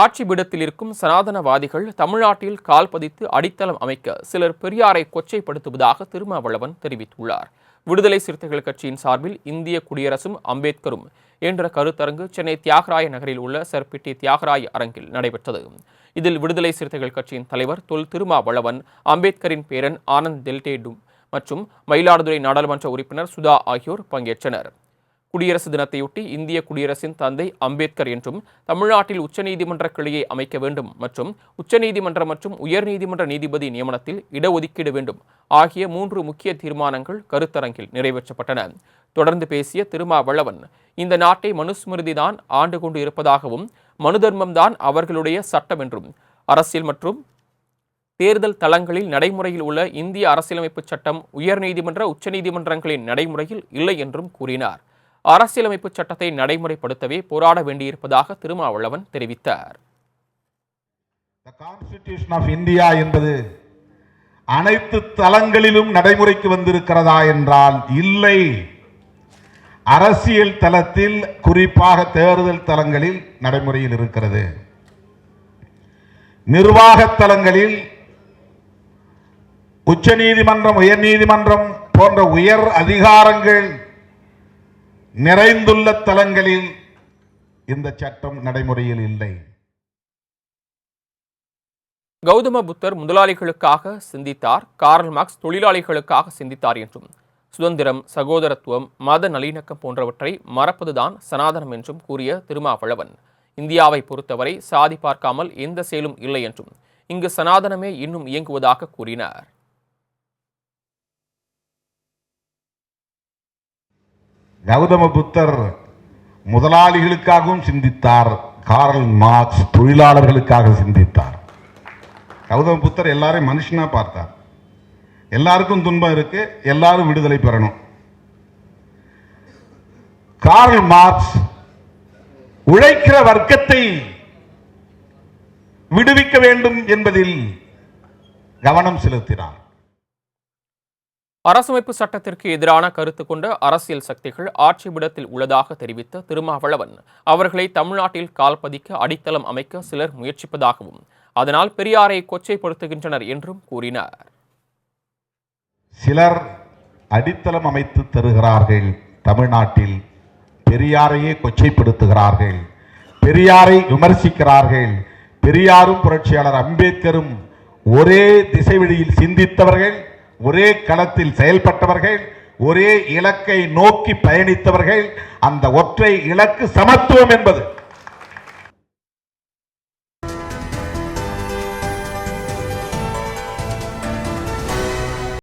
ஆட்சி பீடத்தில் இருக்கும் சனாதனவாதிகள் தமிழ்நாட்டில் கால் பதித்து அடித்தளம் அமைக்க சிலர் பெரியாரை கொச்சைப்படுத்துவதாக திருமாவளவன் தெரிவித்துள்ளார். விடுதலை சிறுத்தைகள் கட்சியின் சார்பில் இந்திய குடியரசும் அம்பேத்கரும் என்ற கருத்தரங்கு சென்னை தியாகராய நகரில் உள்ள சர்பிட்டி தியாகராய அரங்கில் நடைபெற்றது. இதில் விடுதலை சிறுத்தைகள் கட்சியின் தலைவர் தொல் திருமாவளவன் அம்பேத்கரின் பேரன் ஆனந்த் டெல்டேடும் மற்றும் மயிலாடுதுறை நாடாளுமன்ற உறுப்பினர் சுதா ஆகியோர் பங்கேற்றனர். குடியரசு தினத்தையொட்டி இந்திய குடியரசின் தந்தை அம்பேத்கர் என்றும் தமிழ்நாட்டில் உச்சநீதிமன்ற கிளையை அமைக்க வேண்டும் மற்றும் உச்சநீதிமன்ற மற்றும் உயர்நீதிமன்ற நீதிபதி நியமனத்தில் இடஒதுக்கீடு வேண்டும் ஆகிய மூன்று முக்கிய தீர்மானங்கள் கருத்தரங்கில் நிறைவேற்றப்பட்டன. தொடர்ந்து பேசிய திருமாவளவன் இந்த நாட்டை மனுஸ்மிருதி தான் ஆண்டு கொண்டு இருப்பதாகவும் மனு தர்மம்தான் அவர்களுடைய சட்டம் என்றும் அரசியல் மற்றும் தேர்தல் தளங்களில் நடைமுறையில் உள்ள இந்திய அரசியலமைப்பு சட்டம் உயர்நீதிமன்ற உச்சநீதிமன்றங்களின் நடைமுறையில் இல்லை என்றும் கூறினார். அரசியலமைப்பு சட்டத்தை நடைமுறைப்படுத்தவே போராட வேண்டியிருப்பதாக திருமாவளவன் தெரிவித்தார். இந்தியா என்பது அனைத்து தளங்களிலும் நடைமுறைக்கு வந்திருக்கிறதா என்றால் இல்லை. அரசியல் தளத்தில் குறிப்பாக தேர்தல் தளங்களில் நடைமுறையில் இருக்கிறது. நிர்வாக தளங்களில் உச்சநீதிமன்றம் உயர்நீதிமன்றம் போன்ற உயர் அதிகாரங்கள் நிறைந்துள்ள தலங்களில் இந்த சட்டம் நடைமுறையில் இல்லை. கௌதம புத்தர் முதலாளிகளுக்காக சிந்தித்தார் கார்ல் மார்க்ஸ் தொழிலாளிகளுக்காக சிந்தித்தார் என்றும் சுதந்திரம் சகோதரத்துவம் மத நல்லிணக்கம் போன்றவற்றை மறப்பதுதான் சனாதனம் என்றும் கூறிய திருமாவளவன். இந்தியாவை பொறுத்தவரை சாதி பார்க்காமல் எந்த செயலும் இல்லை என்றும் இங்கு சனாதனமே இன்னும் இயங்குவதாக கூறினார். கௌதம புத்தர் முதலாளிகளுக்காகவும் சிந்தித்தார். காரல் மார்க்ஸ் தொழிலாளர்களுக்காக சிந்தித்தார். கௌதம புத்தர் எல்லாரையும் மனுஷனா பார்த்தார். எல்லாருக்கும் துன்பம் இருக்கு எல்லாரும் விடுதலை பெறணும். கார்ல் மார்க்ஸ் உழைக்கிற வர்க்கத்தை விடுவிக்க வேண்டும் என்பதில் கவனம் செலுத்தினார். அரசமைப்பு சட்டத்திற்கு எதிரான கருத்து கொண்ட அரசியல் சக்திகள் ஆட்சி விடத்தில் உள்ளதாக தெரிவித்த திருமாவளவன் அவர்களை தமிழ்நாட்டில் கால்பதிக்க அடித்தளம் அமைக்க சிலர் முயற்சிப்பதாகவும் அதனால் பெரியாரை கொச்சைப்படுத்துகின்றனர் என்றும் கூறினார். சிலர் அடித்தளம் அமைத்து தருகிறார்கள் தமிழ்நாட்டில் பெரியாரையே கொச்சைப்படுத்துகிறார்கள் பெரியாரை விமர்சிக்கிறார்கள் பெரியாரும் புரட்சியாளர் அம்பேத்கரும் ஒரே திசைவெளியில் சிந்தித்தவர்கள் ஒரே களத்தில் செயல்பட்டவர்கள் ஒரே இலக்கை நோக்கி பயணித்தவர்கள் அந்த ஒற்றை இலக்கு சமத்துவம் என்பது.